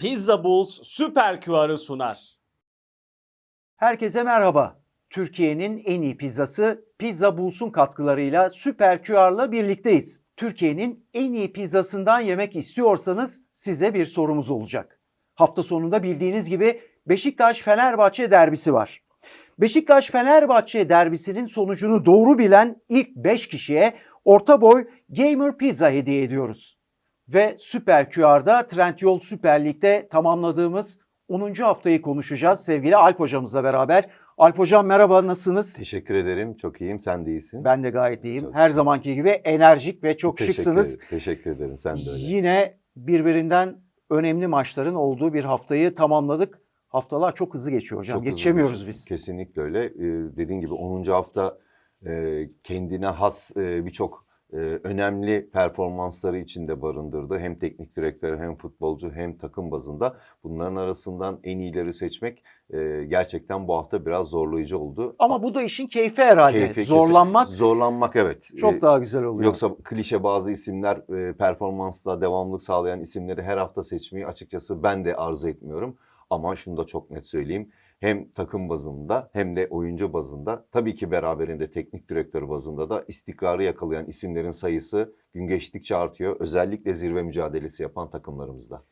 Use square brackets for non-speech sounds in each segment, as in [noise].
Pizza Bulls Süper QR'ı sunar. Herkese merhaba. Türkiye'nin en iyi pizzası Pizza Bulls'un katkılarıyla Süper QR'la birlikteyiz. Türkiye'nin en iyi pizzasından yemek istiyorsanız size bir sorumuz olacak. Hafta sonunda bildiğiniz gibi Beşiktaş-Fenerbahçe derbisi var. Beşiktaş-Fenerbahçe derbisinin sonucunu doğru bilen ilk 5 kişiye orta boy Gamer Pizza hediye ediyoruz. Ve Süper QR'da Trendyol Süper Lig'de tamamladığımız 10. haftayı konuşacağız sevgili Alp hocamızla beraber. Alp hocam merhaba nasılsınız? Teşekkür ederim. Çok iyiyim. Sen de iyisin. Ben de gayet iyiyim. Çok Her zamanki gibi enerjik ve çok Teşekkür şıksınız. Teşekkür ederim. Sen de öyle. Yine birbirinden önemli maçların olduğu bir haftayı tamamladık. Haftalar çok hızlı geçiyor hocam. Çok hızlı Yetişemiyoruz geçti. biz. Kesinlikle öyle. Ee, dediğin gibi 10. hafta e, kendine has e, birçok e, önemli performansları içinde barındırdı. Hem teknik direktör hem futbolcu hem takım bazında. Bunların arasından en iyileri seçmek e, gerçekten bu hafta biraz zorlayıcı oldu. Ama bu da işin keyfi herhalde. Keyfi kesin- Zorlanmak Zorlanmak evet. çok Ee, daha güzel oluyor. Yoksa klişe bazı isimler e, performansla devamlılık sağlayan isimleri her hafta seçmeyi açıkçası ben de arzu etmiyorum. Ama şunu da çok net söyleyeyim. Hem takım bazında hem de oyuncu bazında tabii ki beraberinde teknik direktör bazında da istikrarı yakalayan isimlerin sayısı gün geçtikçe artıyor. Özellikle zirve mücadelesi yapan takımlarımızda.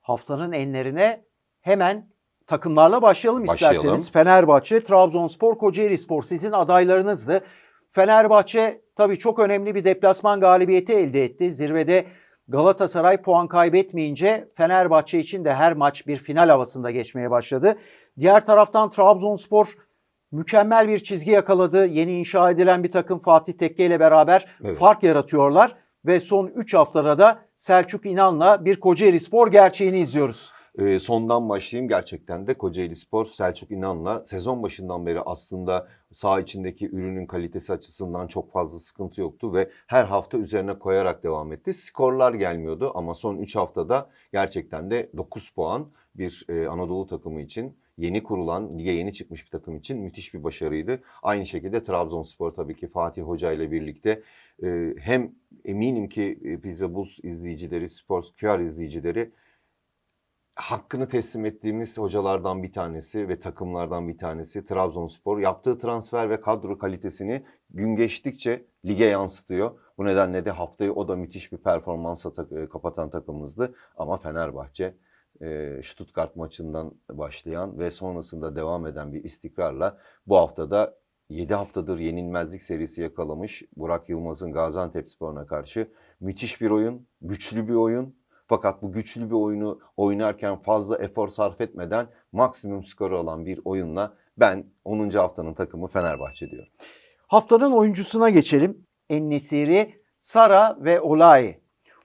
haftanın enlerine hemen takımlarla başlayalım Başlayalım. isterseniz. Fenerbahçe, Trabzonspor, Kocaelispor sizin adaylarınızdı. Fenerbahçe tabii çok önemli bir deplasman galibiyeti elde etti. Zirvede Galatasaray puan kaybetmeyince Fenerbahçe için de her maç bir final havasında geçmeye başladı. Diğer taraftan Trabzonspor mükemmel bir çizgi yakaladı. Yeni inşa edilen bir takım Fatih Tekke ile beraber Evet. fark yaratıyorlar ve son 3 haftada da Selçuk İnan'la bir Kocaeli Spor gerçeğini izliyoruz. E, sondan başlayayım gerçekten de Kocaeli Spor Selçuk İnan'la sezon başından beri aslında saha içindeki ürünün kalitesi açısından çok fazla sıkıntı yoktu ve her hafta üzerine koyarak devam etti. Skorlar gelmiyordu ama son 3 haftada gerçekten de 9 puan bir e, Anadolu takımı için yeni kurulan, lige yeni çıkmış bir takım için müthiş bir başarıydı. Aynı şekilde Trabzonspor tabii ki Fatih Hoca ile birlikte e, hem eminim ki e, Pizza Bulls izleyicileri, Spor QR izleyicileri hakkını teslim ettiğimiz hocalardan bir tanesi ve takımlardan bir tanesi Trabzonspor. Yaptığı transfer ve kadro kalitesini gün geçtikçe lige yansıtıyor. Bu nedenle de haftayı o da müthiş bir performansla tak- e, kapatan takımımızdı. Ama Fenerbahçe e, Stuttgart maçından başlayan ve sonrasında devam eden bir istikrarla bu haftada 7 haftadır yenilmezlik serisi yakalamış Burak Yılmaz'ın Gaziantepspor'una karşı müthiş bir oyun, güçlü bir oyun. Fakat bu güçlü bir oyunu oynarken fazla efor sarf etmeden maksimum skoru alan bir oyunla ben 10. haftanın takımı Fenerbahçe diyorum. Haftanın oyuncusuna geçelim. Ennesiri, Sara ve Olay.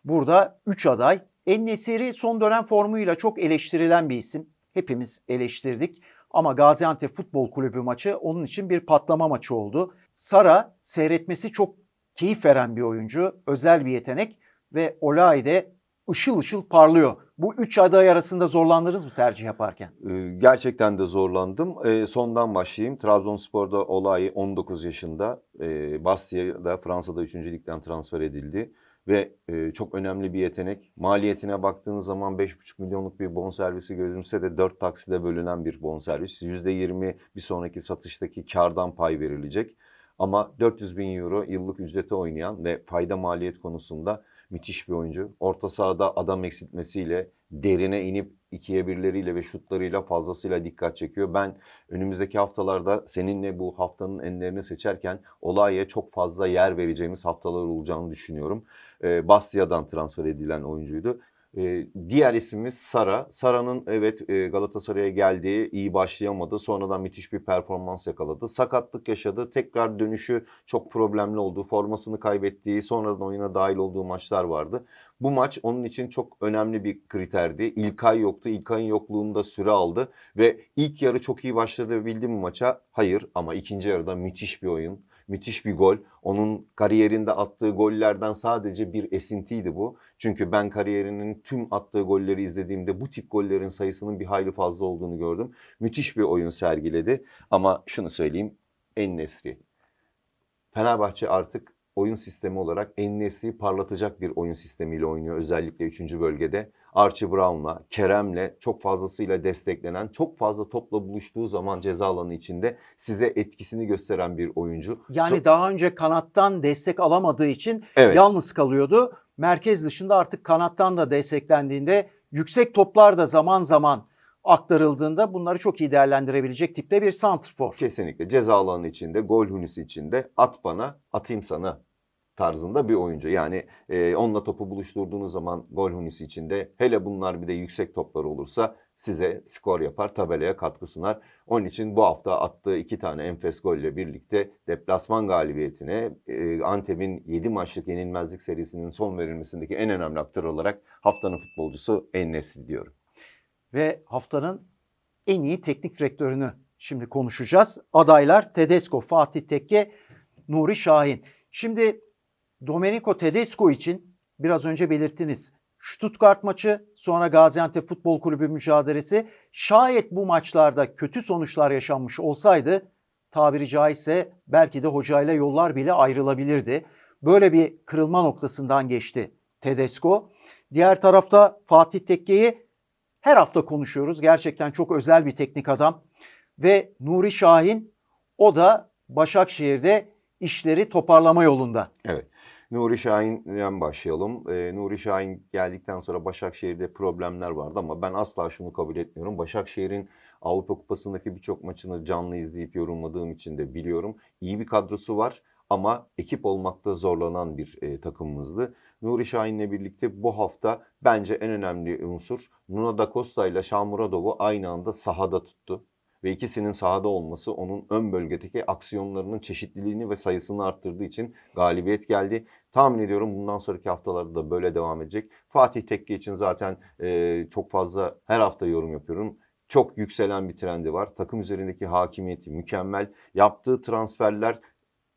Burada 3 aday. Ennesiri son dönem formuyla çok eleştirilen bir isim. Hepimiz eleştirdik. Ama Gaziantep Futbol Kulübü maçı onun için bir patlama maçı oldu. Sara seyretmesi çok keyif veren bir oyuncu. Özel bir yetenek. Ve Olay de ışıl ışıl parlıyor. Bu üç aday arasında zorlandınız mı tercih yaparken? Ee, Gerçekten de zorlandım. Ee, Sondan başlayayım. Trabzonspor'da olay 19 yaşında. Ee, Bastia'da Fransa'da 3. ligden transfer edildi. Ve e, çok önemli bir yetenek. Maliyetine baktığınız zaman 5,5 milyonluk bir bonservisi gözümse de 4 takside bölünen bir bonservis. %20 bir sonraki satıştaki kardan pay verilecek. Ama 400 bin euro yıllık ücrete oynayan ve fayda maliyet konusunda müthiş bir oyuncu. Orta sahada adam eksiltmesiyle, derine inip ikiye birleriyle ve şutlarıyla fazlasıyla dikkat çekiyor. Ben önümüzdeki haftalarda seninle bu haftanın enlerini seçerken olaya çok fazla yer vereceğimiz haftalar olacağını düşünüyorum. Ee, Bastia'dan transfer edilen oyuncuydu. Ee, diğer ismimiz Sara. Sara'nın evet e, Galatasaray'a geldiği iyi başlayamadı. Sonradan müthiş bir performans yakaladı. Sakatlık yaşadı. Tekrar dönüşü çok problemli oldu. Formasını kaybettiği, sonradan oyuna dahil olduğu maçlar vardı. Bu maç onun için çok önemli bir kriterdi. İlkay yoktu. İlkay'ın yokluğunda süre aldı ve ilk yarı çok iyi başladı bildi mi maça? Hayır ama ikinci yarıda müthiş bir oyun. Müthiş bir gol. Onun kariyerinde attığı gollerden sadece bir esintiydi bu. Çünkü ben kariyerinin tüm attığı golleri izlediğimde bu tip gollerin sayısının bir hayli fazla olduğunu gördüm. Müthiş bir oyun sergiledi. Ama şunu söyleyeyim. En Nesri. Fenerbahçe artık oyun sistemi olarak Enes'i parlatacak bir oyun sistemiyle oynuyor özellikle 3. bölgede. Archie Brown'la, Kerem'le çok fazlasıyla desteklenen, çok fazla topla buluştuğu zaman ceza alanı içinde size etkisini gösteren bir oyuncu. Yani So- daha önce kanattan destek alamadığı için Evet. yalnız kalıyordu. Merkez dışında artık kanattan da desteklendiğinde yüksek toplar da zaman zaman aktarıldığında bunları çok iyi değerlendirebilecek tipte bir santrfor. Kesinlikle ceza alanı içinde, gol hünüsü içinde at bana, atayım sana tarzında bir oyuncu. Yani e, onunla topu buluşturduğunuz zaman gol hünüsü içinde hele bunlar bir de yüksek toplar olursa size skor yapar, tabelaya katkı sunar. Onun için bu hafta attığı iki tane enfes golle birlikte deplasman galibiyetine e, Antep'in 7 maçlık yenilmezlik serisinin son verilmesindeki en önemli aktör olarak haftanın futbolcusu En-Nesyri diyorum. Ve haftanın en iyi teknik direktörünü şimdi konuşacağız. Adaylar Tedesco, Fatih Tekke, Nuri Şahin. Şimdi Domenico Tedesco için biraz önce belirttiniz. Stuttgart maçı, sonra Gaziantep Futbol Kulübü mücadelesi. Şayet bu maçlarda kötü sonuçlar yaşanmış olsaydı tabiri caizse belki de hocayla yollar bile ayrılabilirdi. Böyle bir kırılma noktasından geçti Tedesco. Diğer tarafta Fatih Tekke'yi her hafta konuşuyoruz. Gerçekten çok özel bir teknik adam. Ve Nuri Şahin o da Başakşehir'de işleri toparlama yolunda. Evet. Nuri Şahin'den başlayalım. Ee, Nuri Şahin geldikten sonra Başakşehir'de problemler vardı ama ben asla şunu kabul etmiyorum. Başakşehir'in Avrupa Kupası'ndaki birçok maçını canlı izleyip yorumladığım için de biliyorum. İyi bir kadrosu var ama ekip olmakta zorlanan bir e, takımımızdı. Nuri Şahin'le birlikte bu hafta bence en önemli unsur Nuno da Costa ile Şamuradov'u aynı anda sahada tuttu. Ve ikisinin sahada olması onun ön bölgedeki aksiyonlarının çeşitliliğini ve sayısını arttırdığı için galibiyet geldi. Tahmin ediyorum bundan sonraki haftalarda da böyle devam edecek. Fatih Tekke için zaten e, çok fazla her hafta yorum yapıyorum. Çok yükselen bir trendi var. Takım üzerindeki hakimiyeti mükemmel. Yaptığı transferler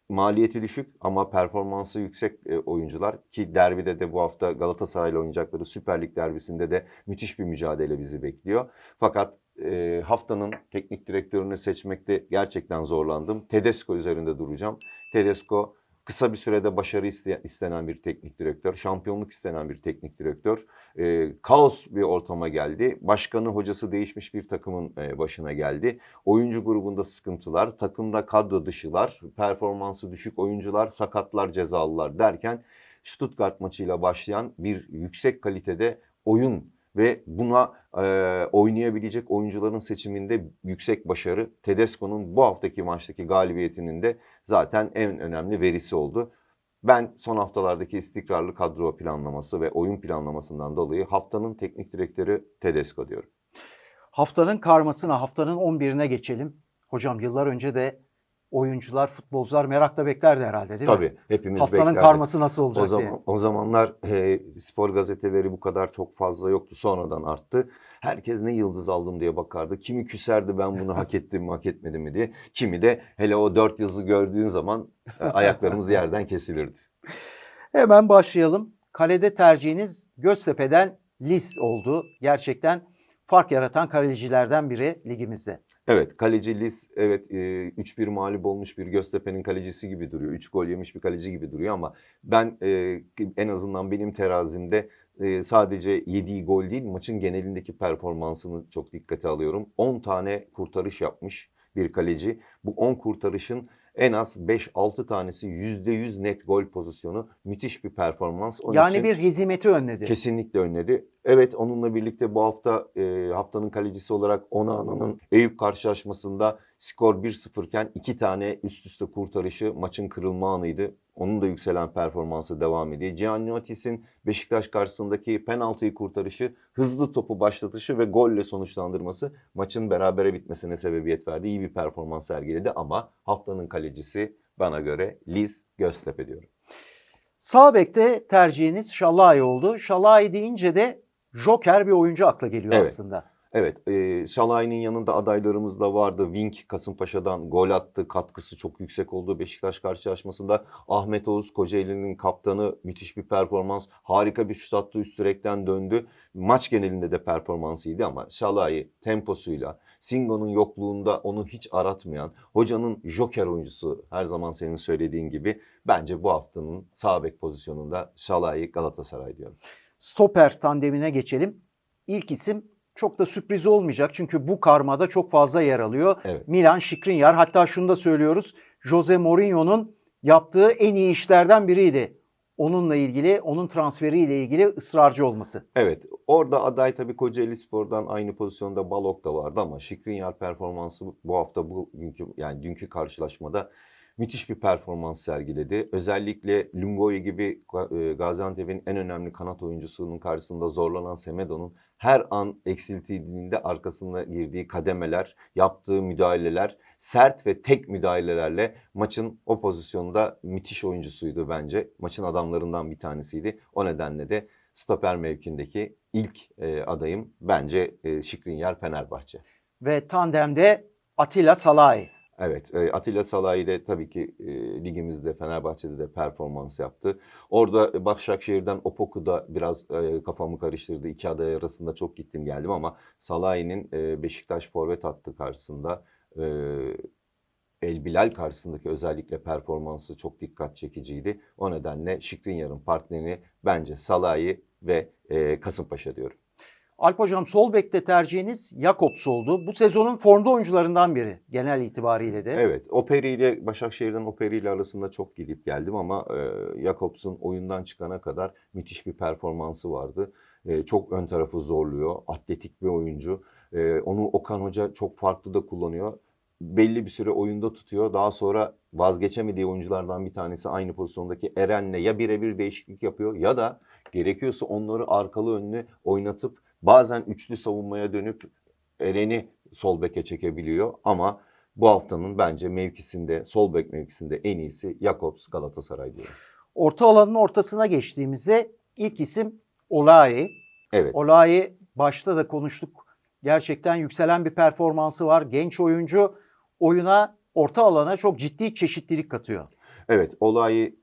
maliyeti düşük ama performansı yüksek e, oyuncular ki derbide de bu hafta Galatasaray'la oynayacakları Süper Lig derbisinde de müthiş bir mücadele bizi bekliyor. Fakat e, haftanın teknik direktörünü seçmekte gerçekten zorlandım. Tedesco üzerinde duracağım. Tedesco kısa bir sürede başarı iste- istenen bir teknik direktör, şampiyonluk istenen bir teknik direktör. E, kaos bir ortama geldi. Başkanı, hocası değişmiş bir takımın e, başına geldi. Oyuncu grubunda sıkıntılar, takımda kadro dışılar, performansı düşük oyuncular, sakatlar, cezalılar derken Stuttgart maçıyla başlayan bir yüksek kalitede oyun ve buna e, oynayabilecek oyuncuların seçiminde yüksek başarı Tedesco'nun bu haftaki maçtaki galibiyetinin de zaten en önemli verisi oldu. Ben son haftalardaki istikrarlı kadro planlaması ve oyun planlamasından dolayı haftanın teknik direktörü Tedesco diyorum. Haftanın karmasına, haftanın 11'ine geçelim. Hocam yıllar önce de oyuncular, futbolcular merakla beklerdi herhalde değil mi? Tabii hepimiz Haftanın beklerdik. karması nasıl olacak O zaman diye. o zamanlar e, spor gazeteleri bu kadar çok fazla yoktu. Sonradan arttı. Herkes ne yıldız aldım diye bakardı. Kimi küserdi ben bunu hak ettim mi hak etmedim mi diye. Kimi de hele o dört yıldızı gördüğün zaman e, ayaklarımız [laughs] yerden kesilirdi. Hemen başlayalım. Kalede tercihiniz Göztepe'den Lis oldu. Gerçekten fark yaratan kalecilerden biri ligimizde. Evet kaleci Lis evet e, 3-1 mağlup olmuş bir Göztepe'nin kalecisi gibi duruyor. 3 gol yemiş bir kaleci gibi duruyor ama ben en azından benim terazimde sadece yediği gol değil maçın genelindeki performansını çok dikkate alıyorum. 10 tane kurtarış yapmış bir kaleci. Bu 10 kurtarışın en az 5-6 tanesi %100 net gol pozisyonu. Müthiş bir performans. Onun yani için- bir hezimeti önledi. Kesinlikle önledi. Evet onunla birlikte bu hafta e, haftanın kalecisi olarak Onana'nın Eyüp karşılaşmasında skor 1-0 iken iki tane üst üste kurtarışı maçın kırılma anıydı. Onun da yükselen performansı devam ediyor. Gianniotis'in Beşiktaş karşısındaki penaltıyı kurtarışı, hızlı topu başlatışı ve golle sonuçlandırması maçın berabere bitmesine sebebiyet verdi. İyi bir performans sergiledi ama haftanın kalecisi bana göre Liz Göztepe diyorum. Sağ bekte tercihiniz Şalay oldu. Şalay deyince de Joker bir oyuncu akla geliyor Evet. aslında. Evet, e, Şalay'ın yanında adaylarımız da vardı. Wink Kasımpaşa'dan gol attı. Katkısı çok yüksek oldu Beşiktaş karşılaşmasında. Ahmet Oğuz Kocaeli'nin kaptanı müthiş bir performans. Harika bir şut attı üst direkten döndü. Maç genelinde de performansı iyiydi ama Şalay temposuyla, Singo'nun yokluğunda onu hiç aratmayan, hocanın joker oyuncusu her zaman senin söylediğin gibi bence bu haftanın sağ bek pozisyonunda Şalay Galatasaray diyorum. Stoper tandemine geçelim. İlk isim çok da sürpriz olmayacak çünkü bu karmada çok fazla yer alıyor. Evet. Milan Skriniar hatta şunu da söylüyoruz. Jose Mourinho'nun yaptığı en iyi işlerden biriydi. Onunla ilgili, onun transferiyle ilgili ısrarcı olması. Evet orada aday tabii Kocaeli Spor'dan aynı pozisyonda Balok da vardı ama Şikrinyar performansı bu hafta bu günkü yani dünkü karşılaşmada müthiş bir performans sergiledi. Özellikle Lungoy gibi e, Gaziantep'in en önemli kanat oyuncusunun karşısında zorlanan Semedo'nun her an eksiltildiğinde arkasında girdiği kademeler, yaptığı müdahaleler, sert ve tek müdahalelerle maçın o pozisyonda müthiş oyuncusuydu bence. Maçın adamlarından bir tanesiydi. O nedenle de stoper mevkindeki ilk e, adayım bence e, Şikrinyar Fenerbahçe. Ve tandemde Atilla Salahi. Evet, e, Atilla Salahi de tabii ki e, ligimizde Fenerbahçe'de de performans yaptı. Orada Başakşehir'den Opoku da biraz e, kafamı karıştırdı. İki aday arasında çok gittim geldim ama Salahi'nin Beşiktaş forvet hattı karşısında El Bilal karşısındaki özellikle performansı çok dikkat çekiciydi. O nedenle Şikrinyar'ın partneri bence Salahi ve Kasımpaşa diyorum. Alp Hocam sol bekte tercihiniz Jakobs oldu. Bu sezonun formda oyuncularından biri genel itibariyle de. Evet, Operi ile Başakşehir'den Operi ile arasında çok gidip geldim ama e, Jakobs'un oyundan çıkana kadar müthiş bir performansı vardı. E, çok ön tarafı zorluyor, atletik bir oyuncu. E, onu Okan Hoca çok farklı da kullanıyor. Belli bir süre oyunda tutuyor. Daha sonra vazgeçemediği oyunculardan bir tanesi aynı pozisyondaki Eren'le ya birebir değişiklik yapıyor ya da gerekiyorsa onları arkalı önlü oynatıp bazen üçlü savunmaya dönüp Eren'i sol beke çekebiliyor ama bu haftanın bence mevkisinde, sol bek mevkisinde en iyisi Jakobs Galatasaray diyorum. Orta alanın ortasına geçtiğimizde ilk isim Olayi. Evet. Olayi başta da konuştuk. Gerçekten yükselen bir performansı var. Genç oyuncu oyuna orta alana çok ciddi çeşitlilik katıyor. Evet, olayı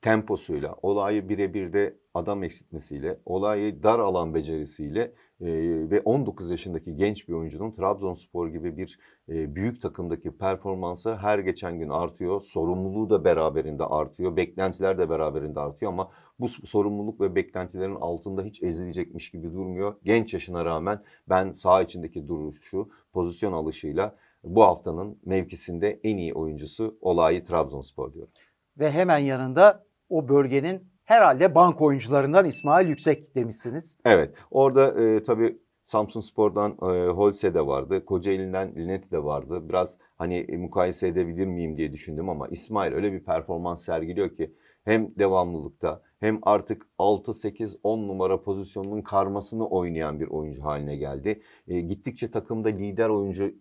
temposuyla, olayı birebir de adam eksiltmesiyle, olayı dar alan becerisiyle e, ve 19 yaşındaki genç bir oyuncunun Trabzonspor gibi bir e, büyük takımdaki performansı her geçen gün artıyor. Sorumluluğu da beraberinde artıyor, beklentiler de beraberinde artıyor ama bu sorumluluk ve beklentilerin altında hiç ezilecekmiş gibi durmuyor. Genç yaşına rağmen ben saha içindeki duruşu, pozisyon alışıyla bu haftanın mevkisinde en iyi oyuncusu olayı Trabzonspor diyorum. Ve hemen yanında o bölgenin herhalde bank oyuncularından İsmail Yüksek demişsiniz. Evet orada e, tabii Samsun Spor'dan e, Holse de vardı. Kocaeli'nden Linetti de vardı. Biraz hani e, mukayese edebilir miyim diye düşündüm ama İsmail öyle bir performans sergiliyor ki hem devamlılıkta hem artık 6, 8, 10 numara pozisyonunun karmasını oynayan bir oyuncu haline geldi. E, gittikçe takımda lider oyuncu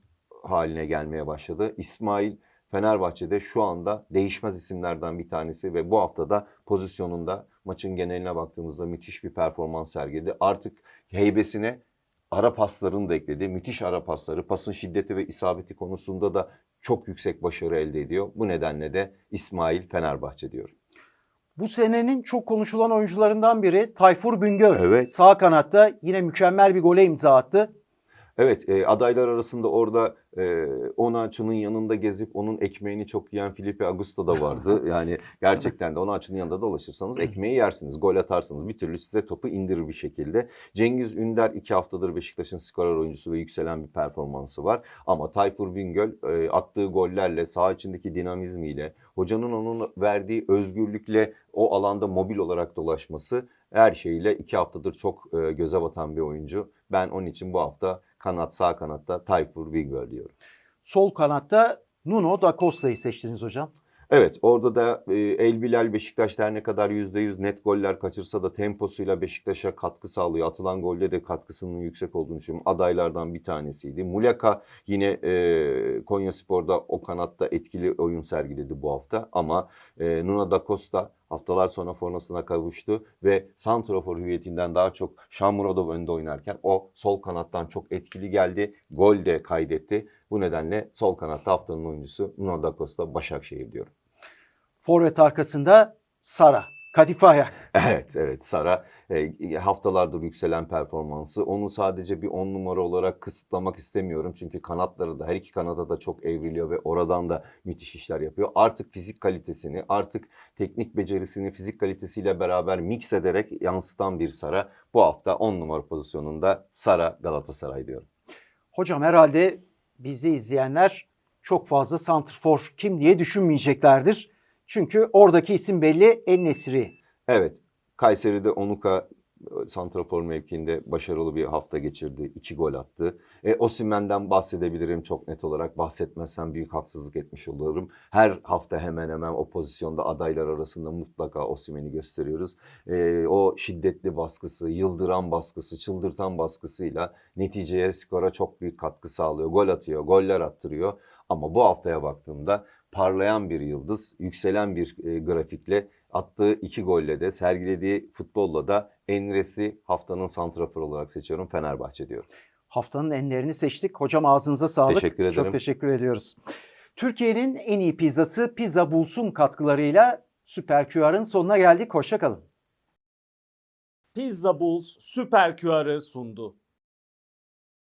haline gelmeye başladı. İsmail Fenerbahçe'de şu anda değişmez isimlerden bir tanesi ve bu haftada pozisyonunda maçın geneline baktığımızda müthiş bir performans sergiledi. Artık heybesine ara paslarını da ekledi. Müthiş ara pasları, pasın şiddeti ve isabeti konusunda da çok yüksek başarı elde ediyor. Bu nedenle de İsmail Fenerbahçe diyorum. Bu senenin çok konuşulan oyuncularından biri Tayfur Büngör. Evet. Sağ kanatta yine mükemmel bir gole imza attı. Evet e, adaylar arasında orada e, Onaçu'nun yanında gezip onun ekmeğini çok yiyen Felipe Augusto da vardı. [laughs] Yani gerçekten de Onaçu'nun yanında dolaşırsanız ekmeği yersiniz, gol atarsınız. Bir türlü size topu indirir bir şekilde. Cengiz Ünder iki haftadır Beşiktaş'ın skorer oyuncusu ve yükselen bir performansı var. Ama Tayfur Bingöl e, attığı gollerle, saha içindeki dinamizmiyle, hocanın onun verdiği özgürlükle o alanda mobil olarak dolaşması her şeyle iki haftadır çok e, göze batan bir oyuncu. Ben onun için bu hafta kanat sağ kanatta Tayfur Bingöl diyorum. Sol kanatta Nuno da Costa'yı seçtiniz hocam. Evet orada da e, El Bilal Beşiktaş her ne kadar %100 net goller kaçırsa da temposuyla Beşiktaş'a katkı sağlıyor. Atılan golde de katkısının yüksek olduğunu düşünüyorum. Adaylardan bir tanesiydi. Muleka yine e, Konya Spor'da o kanatta etkili oyun sergiledi bu hafta. Ama e, Nuno da Costa haftalar sonra formasına kavuştu ve santrafor hüviyetinden daha çok Şamurodov önde oynarken o sol kanattan çok etkili geldi. Gol de kaydetti. Bu nedenle sol kanatta haftanın oyuncusu Nuno da Costa Başakşehir diyorum. Forvet arkasında Sara. Kadife ayak. [laughs] Evet, evet Sara e, haftalardır yükselen performansı. Onu sadece bir on numara olarak kısıtlamak istemiyorum. Çünkü kanatları da her iki kanada da çok evriliyor ve oradan da müthiş işler yapıyor. Artık fizik kalitesini, artık teknik becerisini fizik kalitesiyle beraber mix ederek yansıtan bir Sara. Bu hafta on numara pozisyonunda Sara Galatasaray diyorum. Hocam herhalde bizi izleyenler çok fazla santrfor kim diye düşünmeyeceklerdir. Çünkü oradaki isim belli En-Nesyri. Evet, Kayseri'de Onuka e, santrafor mevkiinde başarılı bir hafta geçirdi. iki gol attı. E, Osimhen'den bahsedebilirim çok net olarak. Bahsetmezsem büyük haksızlık etmiş olurum. Her hafta hemen hemen o pozisyonda adaylar arasında mutlaka Osimhen'i gösteriyoruz. E, o şiddetli baskısı, yıldıran baskısı, çıldırtan baskısıyla neticeye, skora çok büyük katkı sağlıyor. Gol atıyor, goller attırıyor. Ama bu haftaya baktığımda parlayan bir yıldız, yükselen bir e, grafikle attığı iki golle de sergilediği futbolla da Enres'i haftanın santrafor olarak seçiyorum. Fenerbahçe diyorum. Haftanın enlerini seçtik. Hocam ağzınıza sağlık. Teşekkür ederim. Çok teşekkür ediyoruz. Türkiye'nin en iyi pizzası Pizza Bulsun katkılarıyla Süper QR'ın sonuna geldik. Hoşçakalın. Pizza Bulls Süper QR'ı sundu.